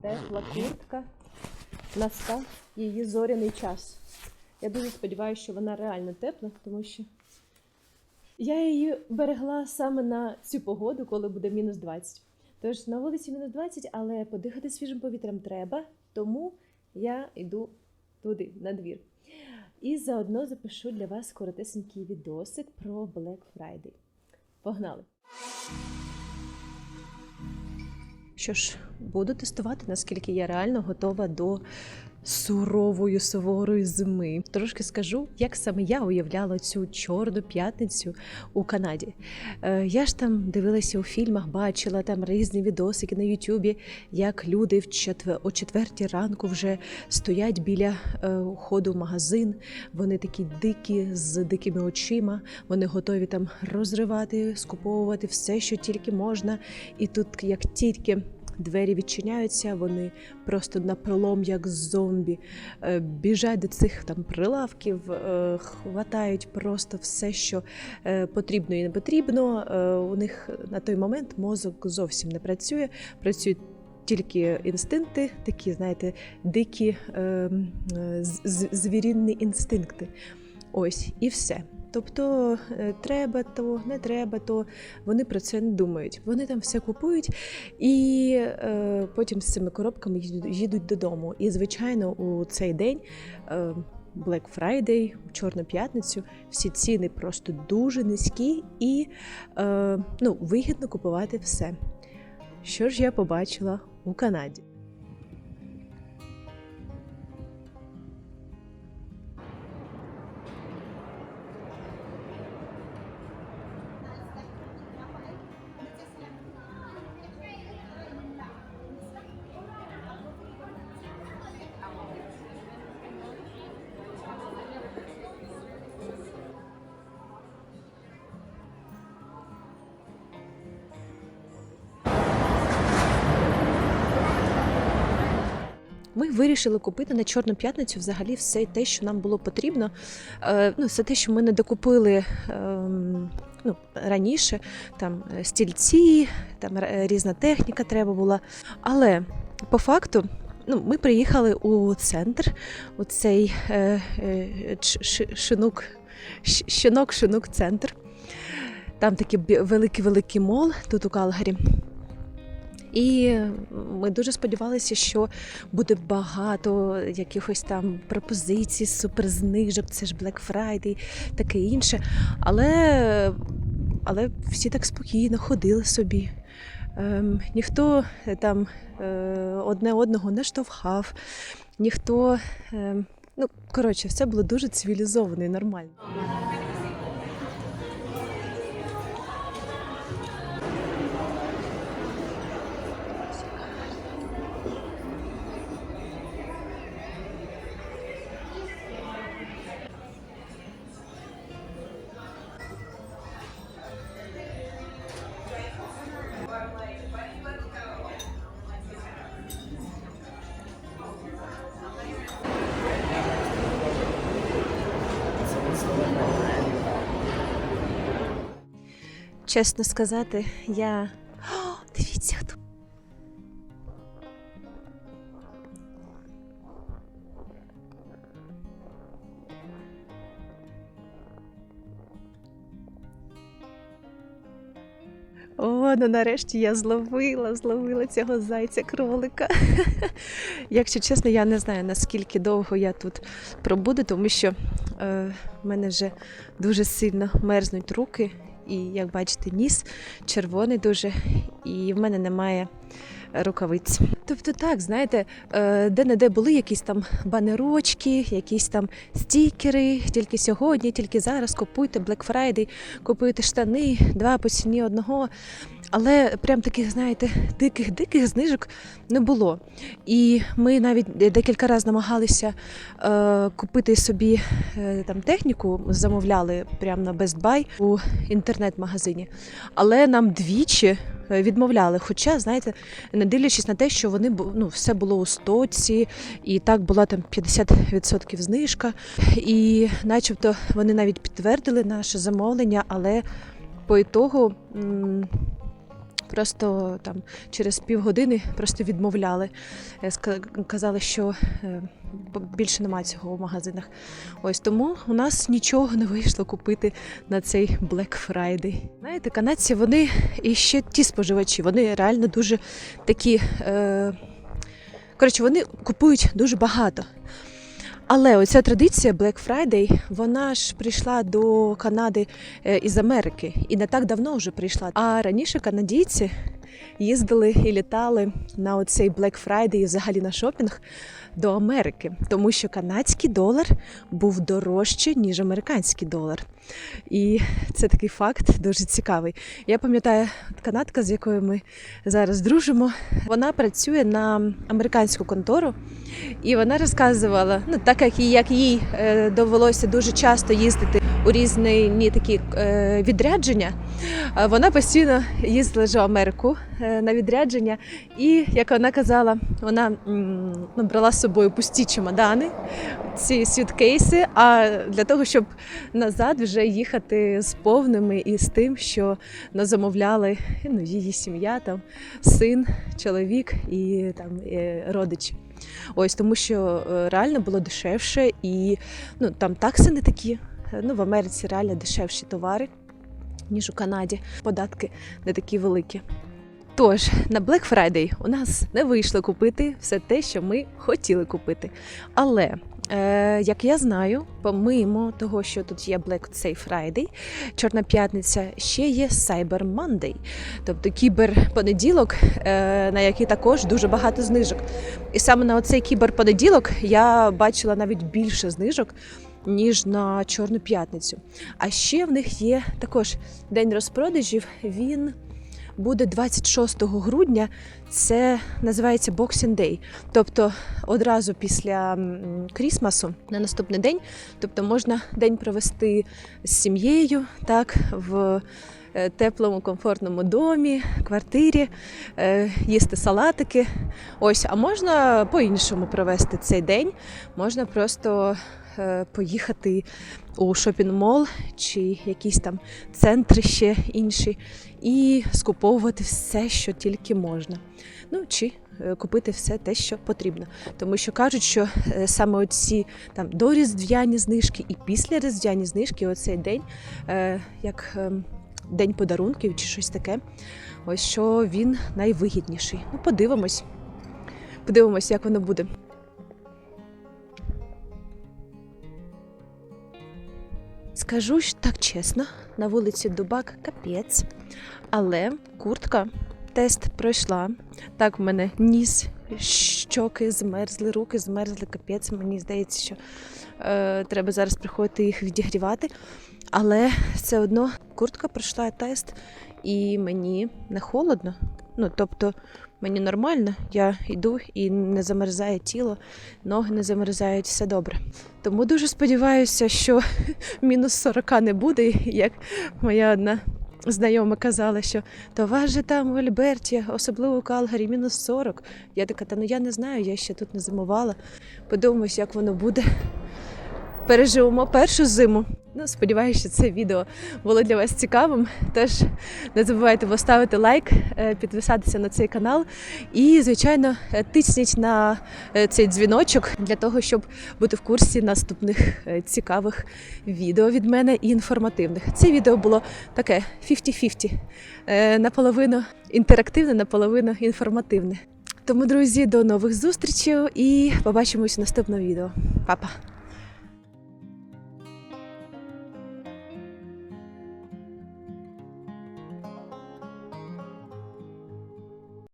Тепла куртка. Настав її зоряний час. Я дуже сподіваюся, що вона реально тепла, тому що я її берегла саме на цю погоду, коли буде мінус 20. Тож на вулиці мінус 20, але подихати свіжим повітрям треба, тому я йду туди, на двір. І заодно запишу для вас коротесенький відосик про Black Friday. Погнали! Що ж, буду тестувати, наскільки я реально готова до сурової суворої зими. Трошки скажу, як саме я уявляла цю чорну п'ятницю у Канаді. Е, я ж там дивилася у фільмах, бачила там різні відосики на Ютубі, як люди в четвер... о четвертій ранку вже стоять біля е, входу в магазин. Вони такі дикі з дикими очима. Вони готові там розривати, скуповувати все, що тільки можна. І тут, як тільки двері відчиняються, вони просто на пролом, як зомбі, е, біжать до цих там прилавків, е, хватають просто все, що е, потрібно і не потрібно. У них на той момент мозок зовсім не працює, працюють. Тільки інстинкти, такі, знаєте, дикі е, е, з- звірінні інстинкти. Ось і все. Тобто е, треба то, не треба то, вони про це не думають. Вони там все купують і е, потім з цими коробками їдуть, додому. І, звичайно, у цей день. Е, Black Friday, Чорну п'ятницю, всі ціни просто дуже низькі і е, ну, вигідно купувати все. Що ж я побачила у Канаді? Ми вирішили купити на Чорну п'ятницю взагалі все те, що нам було потрібно. Е, ну, все те, що ми не докупили ем, ну, раніше. Там е, стільці, там різна техніка треба була. Але по факту. Ну, ми приїхали у центр, у цей е, е, шинук, щ- щінок, шинук центр. Там такий великий-великий мол тут у Калгарі. І ми дуже сподівалися, що буде багато якихось там пропозицій, суперзнижок, це ж Black Friday, таке інше. Але, але всі так спокійно ходили собі. Ем, ніхто е, там е, одне одного не штовхав, ніхто. ем, ну, коротше, все було дуже цивілізовано і нормально. Чесно сказати, я. О, дивіться, хто. О, ну нарешті я зловила, зловила цього зайця-кролика. Якщо чесно, я не знаю, наскільки довго я тут пробуду, тому що е, в мене вже дуже сильно мерзнуть руки, і, як бачите, ніс червоний дуже, і в мене немає рукавиць. Тобто, так, знаєте, е, де-не-де були якісь там банерочки, якісь там стікери, тільки сьогодні, тільки зараз купуйте Black Friday, купуйте штани, два по ціні одного. Але прям таких, знаєте, диких-диких знижок не було. І ми навіть декілька разів намагалися е, купити собі е, там техніку, замовляли прямо на Best Buy у інтернет-магазині. Але нам двічі е, відмовляли. Хоча, знаєте, не дивлячись на те, що вони ну, все було у стоці, і так була там 50% знижка. І начебто вони навіть підтвердили наше замовлення, але по ітогу. Просто там через півгодини просто відмовляли. Е, Казали, що е, більше немає цього в магазинах. Ось тому у нас нічого не вийшло купити на цей Black Friday. Знаєте, канадці вони і ще ті споживачі, вони реально дуже такі. Е, коротше, вони купують дуже багато. Але оця традиція Black Friday, вона ж прийшла до Канади е, із Америки і не так давно вже прийшла. А раніше канадійці їздили і літали на оцей Black Friday і взагалі на шопінг до Америки, тому що канадський долар був дорожче, ніж американський долар. І це такий факт дуже цікавий. Я пам'ятаю, канадка, з якою ми зараз дружимо, вона працює на американську контору, і вона розказувала, ну так як і як їй е, довелося дуже часто їздити у різні такі е, відрядження, вона постійно їздила в Америку е, на відрядження, і як вона казала, вона ну, брала з собою пусті чемодани, ці світкейси, а для того, щоб назад вже їхати з повними і з тим, що замовляли ну, її сім'я, там син, чоловік і там родичі. Ось тому, що е, реально було дешевше, і ну там такси не такі. Ну в Америці реально дешевші товари, ніж у Канаді. Податки не такі великі. Тож на Black Friday у нас не вийшло купити все те, що ми хотіли купити. Але е, як я знаю, помимо того, що тут є Black Safe Friday, Чорна п'ятниця, ще є Cyber Monday, тобто кіберпонеділок, е, на який також дуже багато знижок. І саме на оцей кіберпонеділок я бачила навіть більше знижок. Ніж на Чорну п'ятницю. А ще в них є також день розпродажів. Він буде 26 грудня. Це називається Boxing Day. Тобто одразу після Крісмасу на наступний день. Тобто можна день провести з сім'єю, так, в е, теплому, комфортному домі, квартирі, е, їсти салатики. Ось, а можна по-іншому провести цей день. Можна просто поїхати у шопінг-мол чи якісь там центри ще інші і скуповувати все, що тільки можна. Ну чи е, купити все те, що потрібно. Тому що кажуть, що е, саме оці там доріздвяні знижки і післяріздвяні знижки, оцей день, е, як е, день подарунків чи щось таке, ось що він найвигідніший. Ну, подивимось. Подивимось, як воно буде. Скажу ж так чесно, на вулиці Дубак капець, але куртка тест пройшла. Так, в мене ніс, щоки змерзли, руки змерзли, капець. Мені здається, що е, треба зараз приходити їх відігрівати. Але все одно куртка пройшла тест, і мені не холодно. Ну, тобто, мені нормально, я йду і не замерзає тіло, ноги не замерзають, все добре. Тому дуже сподіваюся, що мінус 40 не буде, як моя одна знайома казала, що то вас же там в Альберті, особливо у Калгарі, мінус 40. Я така, та ну я не знаю, я ще тут не зимувала. Подивимось, як воно буде. Переживемо першу зиму. Ну, сподіваюся, що це відео було для вас цікавим. Тож не забувайте поставити лайк, е, підписатися на цей канал і, звичайно, е, тисніть на е, цей дзвіночок для того, щоб бути в курсі наступних цікавих відео від мене і інформативних. Це відео було таке 50-50, е, наполовину інтерактивне, наполовину інформативне. Тому, друзі, до нових зустрічей і побачимось в наступному відео. Па-па!